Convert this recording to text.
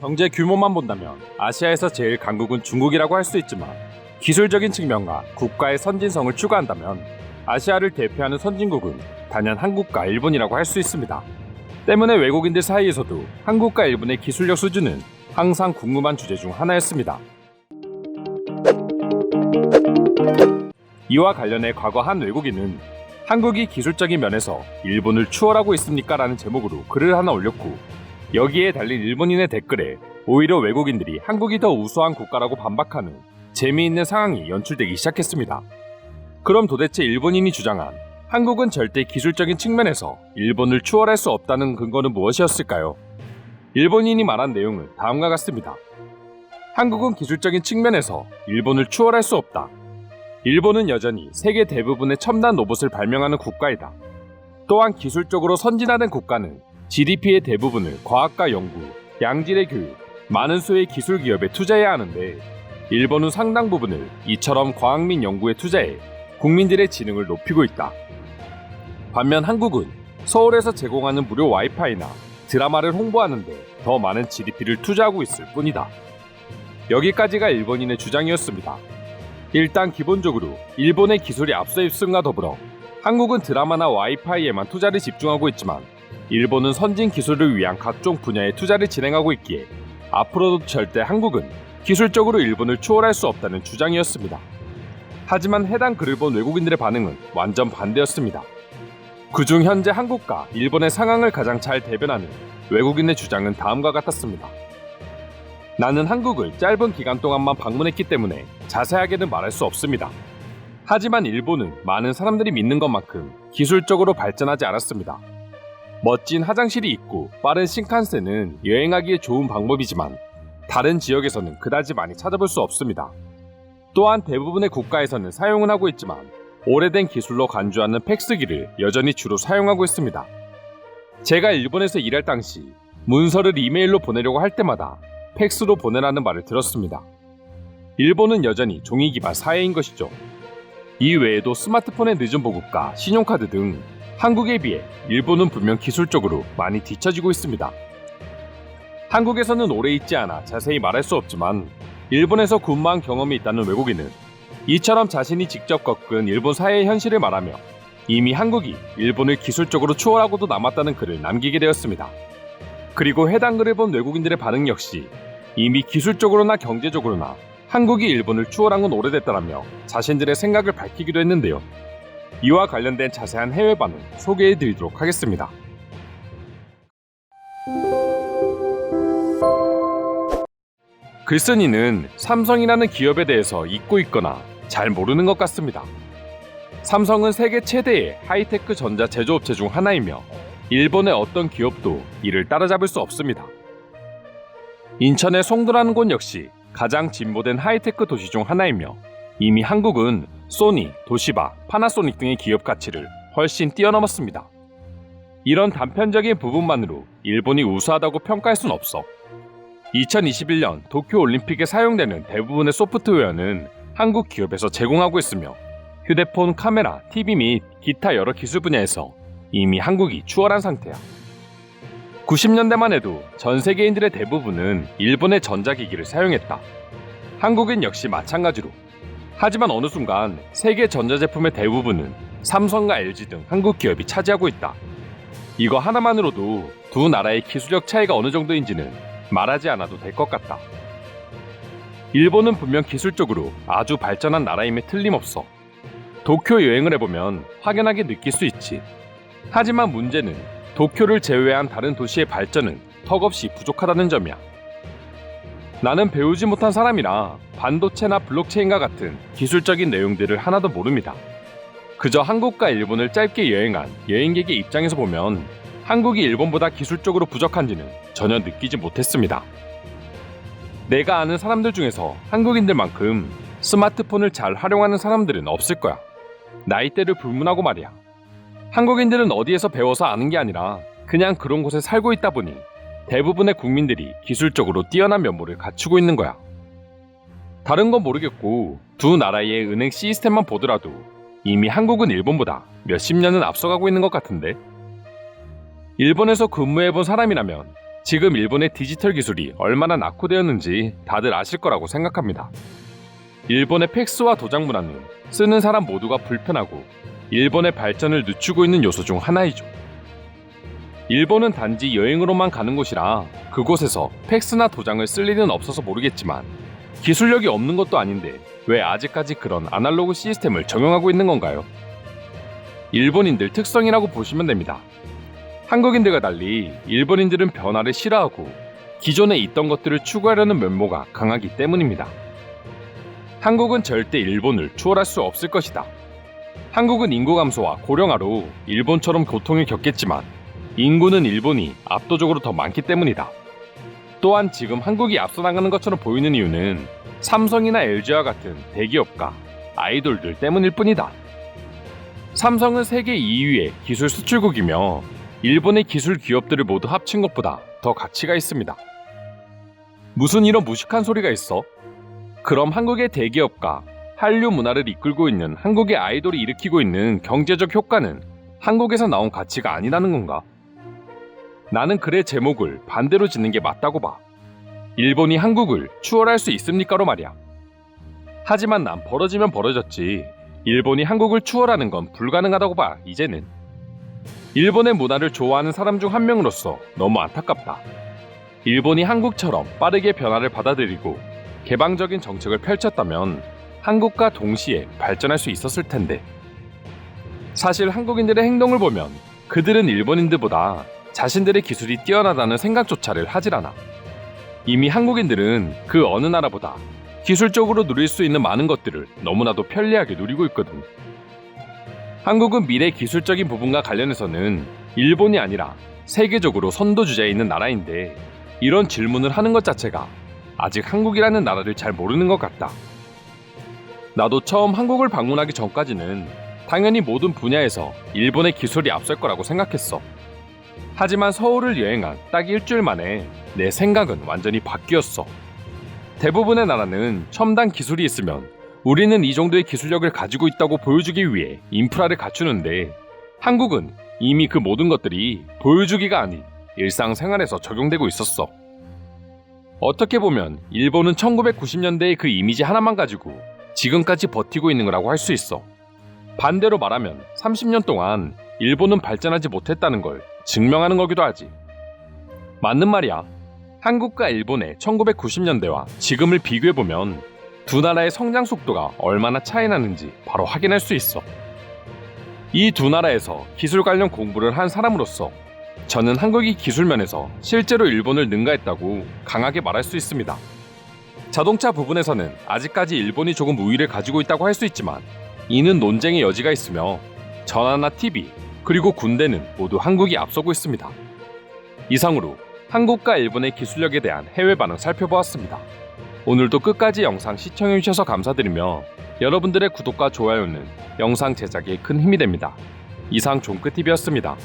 경제 규모만 본다면 아시아에서 제일 강국은 중국이라고 할 수 있지만 기술적인 측면과 국가의 선진성을 추구한다면 아시아를 대표하는 선진국은 단연 한국과 일본이라고 할 수 있습니다. 때문에 외국인들 사이에서도 한국과 일본의 기술력 수준은 항상 궁금한 주제 중 하나였습니다. 이와 관련해 과거 한 외국인은 한국이 기술적인 면에서 일본을 추월하고 있습니까? 라는 제목으로 글을 하나 올렸고 여기에 달린 일본인의 댓글에 오히려 외국인들이 한국이 더 우수한 국가라고 반박하는 재미있는 상황이 연출되기 시작했습니다. 그럼 도대체 일본인이 주장한 한국은 절대 기술적인 측면에서 일본을 추월할 수 없다는 근거는 무엇이었을까요? 일본인이 말한 내용은 다음과 같습니다. 한국은 기술적인 측면에서 일본을 추월할 수 없다. 일본은 여전히 세계 대부분의 첨단 로봇을 발명하는 국가이다. 또한 기술적으로 선진화된 국가는 GDP의 대부분을 과학과 연구, 양질의 교육, 많은 수의 기술 기업에 투자해야 하는데 일본은 상당 부분을 이처럼 과학 및 연구에 투자해 국민들의 지능을 높이고 있다. 반면 한국은 서울에서 제공하는 무료 와이파이나 드라마를 홍보하는데 더 많은 GDP를 투자하고 있을 뿐이다. 여기까지가 일본인의 주장이었습니다. 일단 기본적으로 일본의 기술이 앞서 있음과 더불어 한국은 드라마나 와이파이에만 투자를 집중하고 있지만 일본은 선진 기술을 위한 각종 분야에 투자를 진행하고 있기에 앞으로도 절대 한국은 기술적으로 일본을 추월할 수 없다는 주장이었습니다. 하지만 해당 글을 본 외국인들의 반응은 완전 반대였습니다. 그중 현재 한국과 일본의 상황을 가장 잘 대변하는 외국인의 주장은 다음과 같았습니다. 나는 한국을 짧은 기간 동안만 방문했기 때문에 자세하게는 말할 수 없습니다. 하지만 일본은 많은 사람들이 믿는 것만큼 기술적으로 발전하지 않았습니다. 멋진 화장실이 있고 빠른 신칸센은 여행하기에 좋은 방법이지만 다른 지역에서는 그다지 많이 찾아볼 수 없습니다. 또한 대부분의 국가에서는 사용은 하고 있지만 오래된 기술로 간주하는 팩스기를 여전히 주로 사용하고 있습니다. 제가 일본에서 일할 당시 문서를 이메일로 보내려고 할 때마다 팩스로 보내라는 말을 들었습니다. 일본은 여전히 종이 기반 사회인 것이죠. 이 외에도 스마트폰의 늦은 보급과 신용카드 등 한국에 비해 일본은 분명 기술적으로 많이 뒤처지고 있습니다. 한국에서는 오래 있지 않아 자세히 말할 수 없지만 일본에서 근무한 경험이 있다는 외국인은 이처럼 자신이 직접 겪은 일본 사회의 현실을 말하며 이미 한국이 일본을 기술적으로 추월하고도 남았다는 글을 남기게 되었습니다. 그리고 해당 글을 본 외국인들의 반응 역시 이미 기술적으로나 경제적으로나 한국이 일본을 추월한 건 오래됐다라며 자신들의 생각을 밝히기도 했는데요. 이와 관련된 자세한 해외 반응 소개해 드리도록 하겠습니다. 글쓴이는 삼성이라는 기업에 대해서 잊고 있거나 잘 모르는 것 같습니다. 삼성은 세계 최대의 하이테크 전자 제조업체 중 하나이며 일본의 어떤 기업도 이를 따라잡을 수 없습니다. 인천의 송도라는 곳 역시 가장 진보된 하이테크 도시 중 하나이며 이미 한국은 소니, 도시바, 파나소닉 등의 기업 가치를 훨씬 뛰어넘었습니다. 이런 단편적인 부분만으로 일본이 우수하다고 평가할 순 없어 2021년 도쿄 올림픽에 사용되는 대부분의 소프트웨어는 한국 기업에서 제공하고 있으며 휴대폰 카메라, TV 및 기타 여러 기술 분야에서 이미 한국이 추월한 상태야. 90년대만 해도 전 세계인들의 대부분은 일본의 전자기기를 사용했다. 한국은 역시 마찬가지로. 하지만 어느 순간 세계 전자제품의 대부분은 삼성과 LG 등 한국 기업이 차지하고 있다. 이거 하나만으로도 두 나라의 기술력 차이가 어느 정도인지는 말하지 않아도 될 것 같다. 일본은 분명 기술적으로 아주 발전한 나라임에 틀림없어. 도쿄 여행을 해보면 확연하게 느낄 수 있지. 하지만 문제는 도쿄를 제외한 다른 도시의 발전은 턱없이 부족하다는 점이야. 나는 배우지 못한 사람이라 반도체나 블록체인과 같은 기술적인 내용들을 하나도 모릅니다. 그저 한국과 일본을 짧게 여행한 여행객의 입장에서 보면 한국이 일본보다 기술적으로 부족한지는 전혀 느끼지 못했습니다. 내가 아는 사람들 중에서 한국인들만큼 스마트폰을 잘 활용하는 사람들은 없을 거야. 나이대를 불문하고 말이야. 한국인들은 어디에서 배워서 아는 게 아니라 그냥 그런 곳에 살고 있다 보니 대부분의 국민들이 기술적으로 뛰어난 면모를 갖추고 있는 거야. 다른 건 모르겠고 두 나라의 은행 시스템만 보더라도 이미 한국은 일본보다 몇십 년은 앞서가고 있는 것 같은데 일본에서 근무해본 사람이라면 지금 일본의 디지털 기술이 얼마나 낙후되었는지 다들 아실 거라고 생각합니다. 일본의 팩스와 도장 문화는 쓰는 사람 모두가 불편하고 일본의 발전을 늦추고 있는 요소 중 하나이죠. 일본은 단지 여행으로만 가는 곳이라 그곳에서 팩스나 도장을 쓸 일은 없어서 모르겠지만 기술력이 없는 것도 아닌데 왜 아직까지 그런 아날로그 시스템을 적용하고 있는 건가요? 일본인들 특성이라고 보시면 됩니다. 한국인들과 달리 일본인들은 변화를 싫어하고 기존에 있던 것들을 추구하려는 면모가 강하기 때문입니다. 한국은 절대 일본을 추월할 수 없을 것이다. 한국은 인구 감소와 고령화로 일본처럼 고통을 겪겠지만 인구는 일본이 압도적으로 더 많기 때문이다. 또한 지금 한국이 앞서 나가는 것처럼 보이는 이유는 삼성이나 LG와 같은 대기업과 아이돌들 때문일 뿐이다. 삼성은 세계 2위의 기술 수출국이며 일본의 기술 기업들을 모두 합친 것보다 더 가치가 있습니다. 무슨 이런 무식한 소리가 있어? 그럼 한국의 대기업과 한류 문화를 이끌고 있는 한국의 아이돌이 일으키고 있는 경제적 효과는 한국에서 나온 가치가 아니라는 건가? 나는 글의 제목을 반대로 짓는 게 맞다고 봐. 일본이 한국을 추월할 수 있습니까로 말이야. 하지만 난 벌어지면 벌어졌지. 일본이 한국을 추월하는 건 불가능하다고 봐, 이제는. 일본의 문화를 좋아하는 사람 중 한 명으로서 너무 안타깝다. 일본이 한국처럼 빠르게 변화를 받아들이고 개방적인 정책을 펼쳤다면 한국과 동시에 발전할 수 있었을 텐데. 사실 한국인들의 행동을 보면 그들은 일본인들보다 자신들의 기술이 뛰어나다는 생각조차를 하질 않아. 이미 한국인들은 그 어느 나라보다 기술적으로 누릴 수 있는 많은 것들을 너무나도 편리하게 누리고 있거든. 한국은 미래 기술적인 부분과 관련해서는 일본이 아니라 세계적으로 선도 주자에 있는 나라인데 이런 질문을 하는 것 자체가 아직 한국이라는 나라를 잘 모르는 것 같다. 나도 처음 한국을 방문하기 전까지는 당연히 모든 분야에서 일본의 기술이 앞설 거라고 생각했어. 하지만 서울을 여행한 딱 일주일 만에 내 생각은 완전히 바뀌었어. 대부분의 나라는 첨단 기술이 있으면 우리는 이 정도의 기술력을 가지고 있다고 보여주기 위해 인프라를 갖추는데 한국은 이미 그 모든 것들이 보여주기가 아닌 일상생활에서 적용되고 있었어. 어떻게 보면 일본은 1990년대의 그 이미지 하나만 가지고 지금까지 버티고 있는 거라고 할 수 있어. 반대로 말하면 30년 동안 일본은 발전하지 못했다는 걸 증명하는 거기도 하지. 맞는 말이야. 한국과 일본의 1990년대와 지금을 비교해보면 두 나라의 성장 속도가 얼마나 차이 나는지 바로 확인할 수 있어. 이 두 나라에서 기술 관련 공부를 한 사람으로서 저는 한국이 기술 면에서 실제로 일본을 능가했다고 강하게 말할 수 있습니다. 자동차 부분에서는 아직까지 일본이 조금 우위를 가지고 있다고 할 수 있지만 이는 논쟁의 여지가 있으며 전화나 TV 그리고 군대는 모두 한국이 앞서고 있습니다. 이상으로 한국과 일본의 기술력에 대한 해외 반응 살펴보았습니다. 오늘도 끝까지 영상 시청해주셔서 감사드리며 여러분들의 구독과 좋아요는 영상 제작에 큰 힘이 됩니다. 이상 종크TV였습니다.